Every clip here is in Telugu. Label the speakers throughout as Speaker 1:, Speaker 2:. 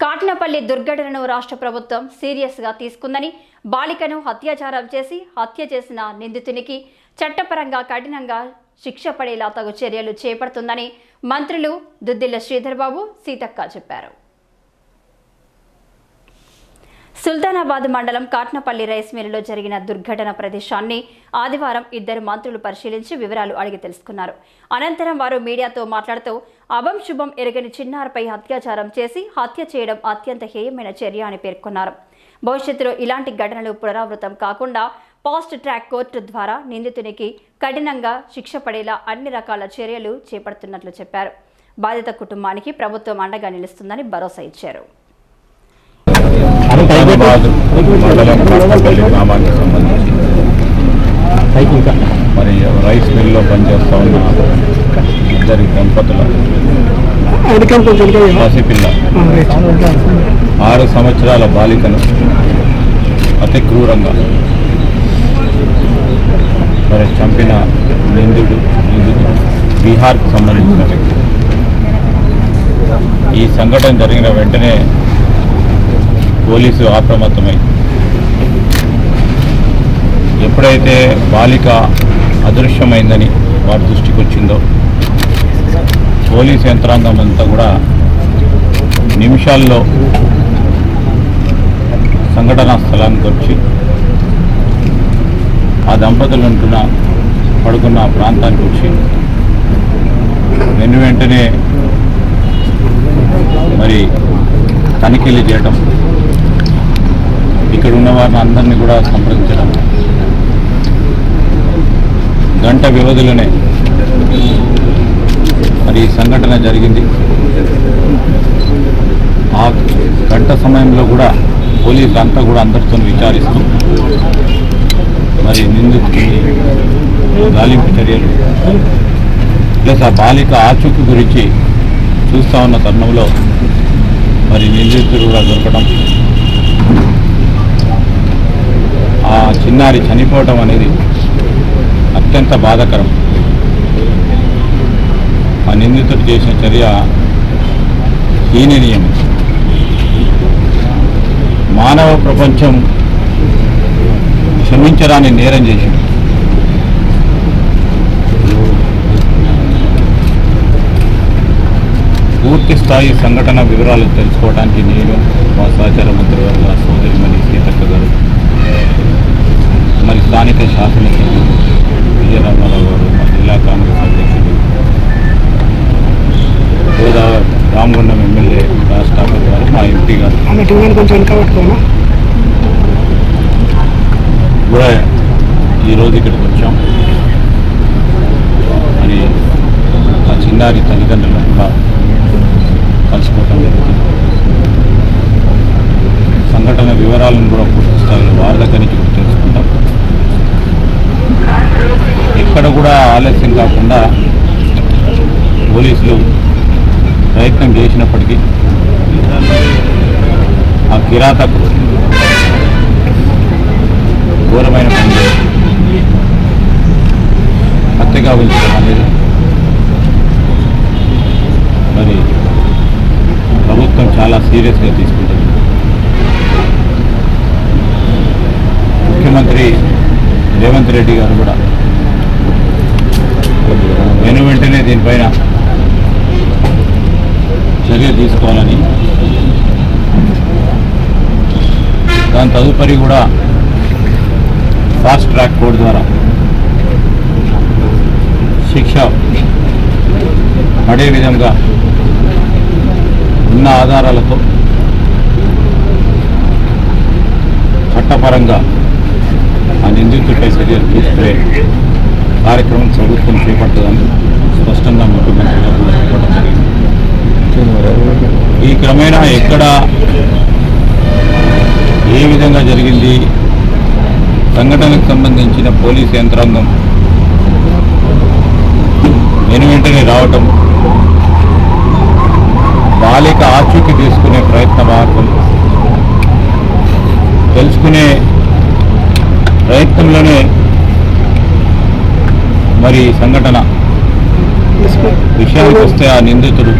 Speaker 1: కాటినపల్లి దుర్ఘటనను రాష్ట్ర ప్రభుత్వం సీరియస్గా తీసుకుందని బాలికను అత్యాచారం చేసి హత్య చేసిన నిందితునికి చట్టపరంగా కఠినంగా శిక్ష పడేలా తగు చర్యలు చేపడుతుందని మంత్రులు దుద్దిల్ల శ్రీధర్బాబు సీతక్క చెప్పారు. సుల్తానాబాద్ మండలం కాట్నపల్లి రైస్ మిల్లులో జరిగిన దుర్ఘటన ప్రదేశాన్ని ఆదివారం ఇద్దరు మంత్రులు పరిశీలించి వివరాలు అడిగి తెలుసుకున్నారు. అనంతరం వారు మీడియాతో మాట్లాడుతూ అభం శుభం ఎరగని చిన్నారిపై అత్యాచారం చేసి హత్య చేయడం అత్యంత హేయమైన చర్య అని పేర్కొన్నారు. భవిష్యత్తులో ఇలాంటి ఘటనలు పునరావృతం కాకుండా పాస్ట్ ట్రాక్ కోర్టు ద్వారా నిందితునికి కఠినంగా శిక్ష పడేలా అన్ని రకాల చర్యలు చేపడుతున్నట్లు చెప్పారు. బాధిత కుటుంబానికి ప్రభుత్వం అండగా నిలుస్తుందని భరోసా ఇచ్చారు.
Speaker 2: హైదరాబాద్ మండలం కాట్నపల్లి గ్రామానికి సంబంధించి. మరి రైస్ మిల్లో పనిచేస్తా ఉన్న ఇద్దరి దంపతుల పసిపిల్ల ఆరు సంవత్సరాల బాలికను అతి క్రూరంగా మరి చంపిన నిందుడు నిందుడు బీహార్కు సంబంధించిన వ్యక్తి. ఈ సంఘటన జరిగిన వెంటనే పోలీసు అప్రమత్తమై ఎప్పుడైతే బాలిక అదృశ్యమైందని వారి దృష్టికి వచ్చిందో పోలీస్ యంత్రాంగం అంతా కూడా నిమిషాల్లో సంఘటనా స్థలానికి వచ్చి ఆ దంపతులు ఉంటున్న పడుకున్న ప్రాంతానికి వచ్చి వెను వెంటనే మరి తనిఖీలు చేయటం ఇక్కడ ఉన్న వారిని అందరినీ కూడా సంప్రదించడం. గంట వ్యవధిలోనే మరి ఈ సంఘటన జరిగింది. ఆ గంట సమయంలో కూడా పోలీసులు అంతా కూడా అందరితో విచారిస్తూ మరి నిందితుడికి గాలింపు చర్యలు ప్లస్ ఆ బాలిక ఆచూకీ గురించి చూస్తూ ఉన్న తరుణంలో మరి నిందితుడు కూడా దొరకడం ఆ చిన్నారి చనిపోవటం అనేది అత్యంత బాధాకరం. ఆ నిందితుడు చేసిన చర్య హీననీయం. మానవ ప్రపంచం క్షమించరాని నేరం చేసింది. పూర్తి స్థాయి సంఘటన వివరాలు తెలుసుకోవడానికి నేను మా సహచార మంత్రి వర్గ సోదరిమణి సీతక్క గారు. మరి స్థానిక శాసనసభ్యులు విజయరామారావు గారు మా జిల్లా కాంగ్రెస్ అధ్యక్షుడు గోదావరి రామగుండం ఎమ్మెల్యే రాజ్ ఠాకూర్ గారు మా ఎంపీ గారు. కూడా ఈరోజు ఇక్కడికి వచ్చాం. అని ఆ చిన్నారి తల్లిదండ్రులను కూడా కలుసుకోవటం జరుగుతుంది. సంఘటన వివరాలను కూడా పూర్తి స్థాయిలో వాళ్ళ దగ్గర ఎక్కడ కూడా ఆలస్యం కాకుండా పోలీసులు ప్రయత్నం చేసినప్పటికీ ఆ కిరాతకుడు ఘోరమైన పని హత్యగా ఉంచడం అనేది మరి ప్రభుత్వం చాలా సీరియస్గా తీసుకుంటుంది. ముఖ్యమంత్రి రేవంత్ రెడ్డి గారు కూడా నేను వెంటనే దీనిపైన చర్య తీసుకోవాలని. దాని తదుపరి కూడా ఫాస్ట్ ట్రాక్ కోడ్ ద్వారా శిక్ష పడే విధంగా ఉన్న ఆధారాలతో చట్టపరంగా ఆ నిందితుడిపై చర్యలు తీసుకునే కార్యక్రమం ప్రభుత్వం చేపట్టదని స్పష్టంగా ముఖ్యమంత్రి గారు చెప్పడం జరిగింది. ఈ క్రమేణా ఎక్కడ ఏ విధంగా జరిగింది? సంఘటనకు సంబంధించిన పోలీస్ యంత్రాంగం వెను వెంటనే రావటం బాలిక ఆచూకి తీసుకునే ప్రయత్న మార్గం తెలుసుకునే ప్రయత్నంలోనే మరి సంఘటన విషయానికి వస్తే ఆ నిందితుడు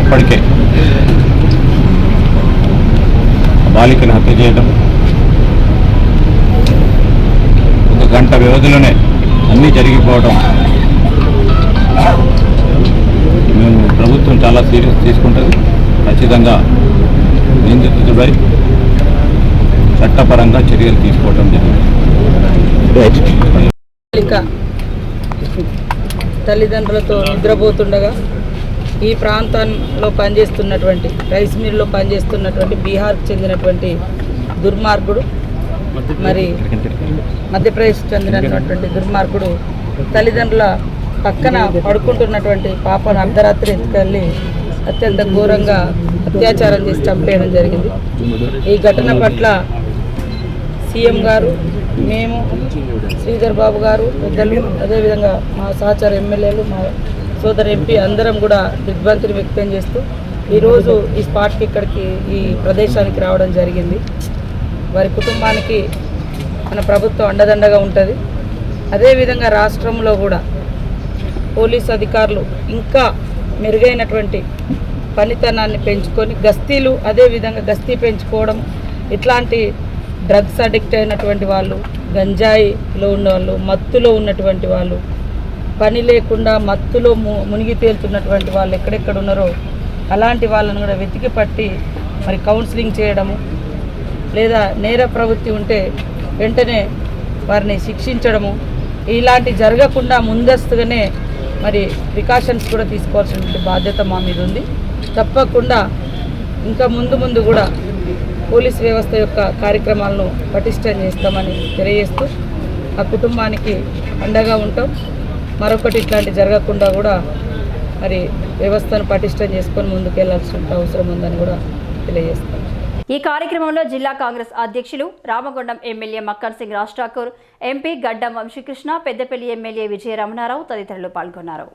Speaker 2: అప్పటికే బాలికను హత్య చేయడం ఒక గంట వ్యవధిలోనే అన్నీ జరిగిపోవడం మేము ప్రభుత్వం చాలా సీరియస్ తీసుకుంటుంది. ఖచ్చితంగా నిందితుడిపై చట్టపరంగా చర్యలు తీసుకోవడం జరిగింది.
Speaker 3: తల్లిదండ్రులతో నిద్రపోతుండగా ఈ ప్రాంతంలో పనిచేస్తున్నటువంటి రైస్ మిల్లో పనిచేస్తున్నటువంటి బీహార్కు చెందినటువంటి దుర్మార్గుడు మరి మధ్యప్రదేశ్ చెందినటువంటి దుర్మార్గుడు తల్లిదండ్రుల పక్కన పడుకుంటున్నటువంటి పాపను అర్ధరాత్రి ఎత్తుకెళ్ళి అత్యంత ఘోరంగా అత్యాచారం చేసి చంపేయడం జరిగింది. ఈ ఘటన పట్ల సీఎం గారు మేము శ్రీధర్ బాబు గారు పెద్దలు అదేవిధంగా మా సహచార ఎమ్మెల్యేలు మా సోదరు ఎంపీ అందరం కూడా దిగ్భ్రాంతిని వ్యక్తం చేస్తూ ఈరోజు ఈ స్పాట్కి ఇక్కడికి ఈ ప్రదేశానికి రావడం జరిగింది. వారి కుటుంబానికి మన ప్రభుత్వం అండదండగా ఉంటుంది. అదేవిధంగా రాష్ట్రంలో కూడా పోలీస్ అధికారులు ఇంకా మెరుగైనటువంటి పనితనాన్ని పెంచుకొని గస్తీలు అదేవిధంగా గస్తీ పెంచుకోవడం ఇట్లాంటి డ్రగ్స్ అడిక్ట్ అయినటువంటి వాళ్ళు గంజాయిలో ఉన్నవాళ్ళు మత్తులో ఉన్నటువంటి వాళ్ళు పని లేకుండా మత్తులో ము మునిగి తేలుతున్నటువంటి వాళ్ళు ఎక్కడెక్కడ ఉన్నారో అలాంటి వాళ్ళను కూడా వెతికి పట్టి మరి కౌన్సిలింగ్ చేయడము లేదా నేర ప్రవృత్తి ఉంటే వెంటనే వారిని శిక్షించడము ఇలాంటి జరగకుండా ముందస్తుగానే మరి ప్రికాషన్స్ కూడా తీసుకోవాల్సిన బాధ్యత మా మీద ఉంది. తప్పకుండా ఇంకా ముందు ముందు కూడా పోలీస్ వ్యవస్థ యొక్క కార్యక్రమాలను పటిష్టం చేస్తామని తెలియజేస్తూ ఆ కుటుంబానికి అండగా ఉంటాం. మరొకటి ఇట్లాంటి జరగకుండా కూడా మరి వ్యవస్థను పటిష్టం చేసుకొని ముందుకు వెళ్ళాల్సిన అవసరం ఉందని కూడా తెలియజేస్తాం.
Speaker 1: ఈ కార్యక్రమంలో జిల్లా కాంగ్రెస్ అధ్యక్షులు Ramagundam MLA Makkan Singh Raj Thakur MP Gaddam Vamshikrishna Peddapalli MLA Vijaya Ramanarao తదితరులు పాల్గొన్నారు.